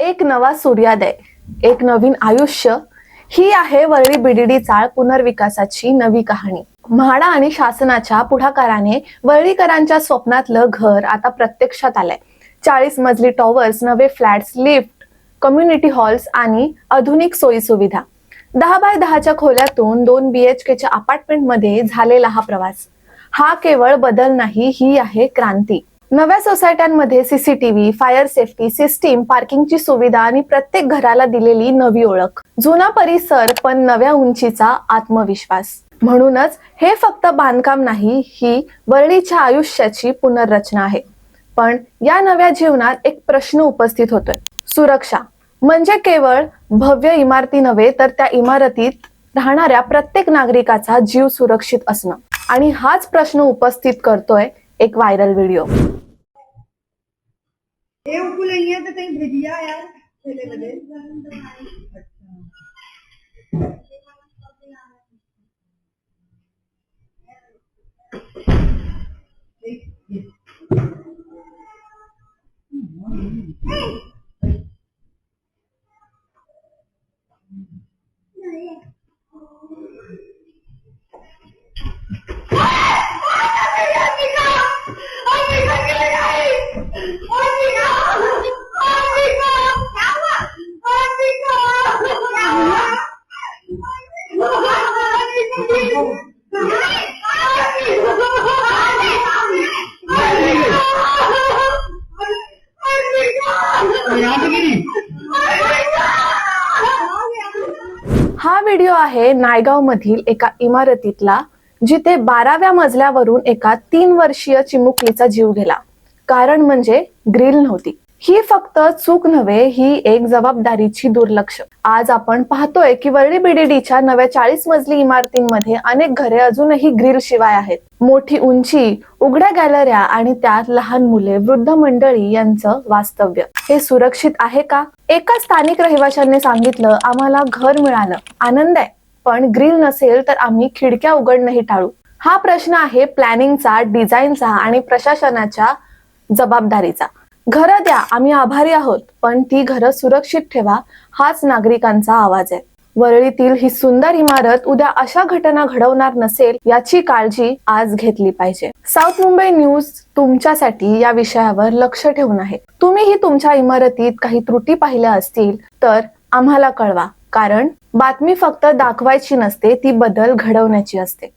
एक नवा सूर्योदय एक नवीन आयुष्य ही आहे वरळी बीडीडी चाळ पुनर्विकासाची नवी कहाणी. म्हाडा आणि शासनाच्या पुढाकाराने वरळीकरांच्या स्वप्नातलं घर आता प्रत्यक्षात आलंय. चाळीस मजली टॉवर्स नवे फ्लॅट्स लिफ्ट कम्युनिटी हॉल्स आणि आधुनिक सोयी सुविधा. दहा बाय दहाच्या खोल्यातून दोन बीएचकेच्या अपार्टमेंटमध्ये झालेला हा प्रवास. हा केवळ बदल नाही ही आहे क्रांती. नव्या सोसायट्यांमध्ये सीसीटीव्ही फायर सेफ्टी सिस्टीम पार्किंगची सुविधा आणि प्रत्येक घराला दिलेली नवी ओळख. जुना परिसर पण नव्या उंचीचा आत्मविश्वास. म्हणूनच हे फक्त बांधकाम नाही ही वरळीच्या आयुष्याची पुनर्रचना आहे. पण या नव्या जीवनात एक प्रश्न उपस्थित होतोय. सुरक्षा. म्हणजे केवळ भव्य इमारती नव्हे तर त्या इमारतीत राहणाऱ्या प्रत्येक नागरिकाचा जीव सुरक्षित असणं. आणि हाच प्रश्न उपस्थित करतोय एक व्हायरल व्हिडिओ. ये उकू नहीं है तो कहीं भिजिया यार छोले बजे हा व्हिडिओ आहे नायगाव मधील एका इमारतीतला जिथे बाराव्या मजल्यावरून एका तीन वर्षीय चिमुकलीचा जीव गेला. कारण म्हणजे ग्रिल नव्हती. ही फक्त चूक नव्हे ही एक जबाबदारीची दुर्लक्ष. आज आपण पाहतोय की वरळी बीडीडीच्या नव्या चाळीस मजली इमारतींमध्ये अनेक घरे अजूनही ग्रिल शिवाय आहेत. मोठी उंची उघड्या गॅलऱ्या आणि त्यात लहान मुले वृद्ध मंडळी यांचं वास्तव्य. हे सुरक्षित आहे का? एका स्थानिक रहिवाशांनी सांगितलं आम्हाला घर मिळालं. आनंद आहे. पण ग्रिल नसेल तर आम्ही खिडक्या उघडणंही टाळू. हा प्रश्न आहे प्लॅनिंगचा डिझाईनचा आणि प्रशासनाच्या जबाबदारीचा. घरं द्या आम्ही आभारी आहोत पण ती घरं सुरक्षित ठेवा हाच नागरिकांचा आवाज आहे. वरळीतील ही सुंदर इमारत उद्या अशा घटना घडवणार नसेल याची काळजी आज घेतली पाहिजे. साऊथ मुंबई न्यूज तुमच्यासाठी या विषयावर लक्ष ठेवून आहे. तुम्हीही तुमच्या इमारतीत काही त्रुटी पाहिल्या असतील तर आम्हाला कळवा कारण बातमी फक्त दाखवायची नसते ती बदल घडवण्याची असते.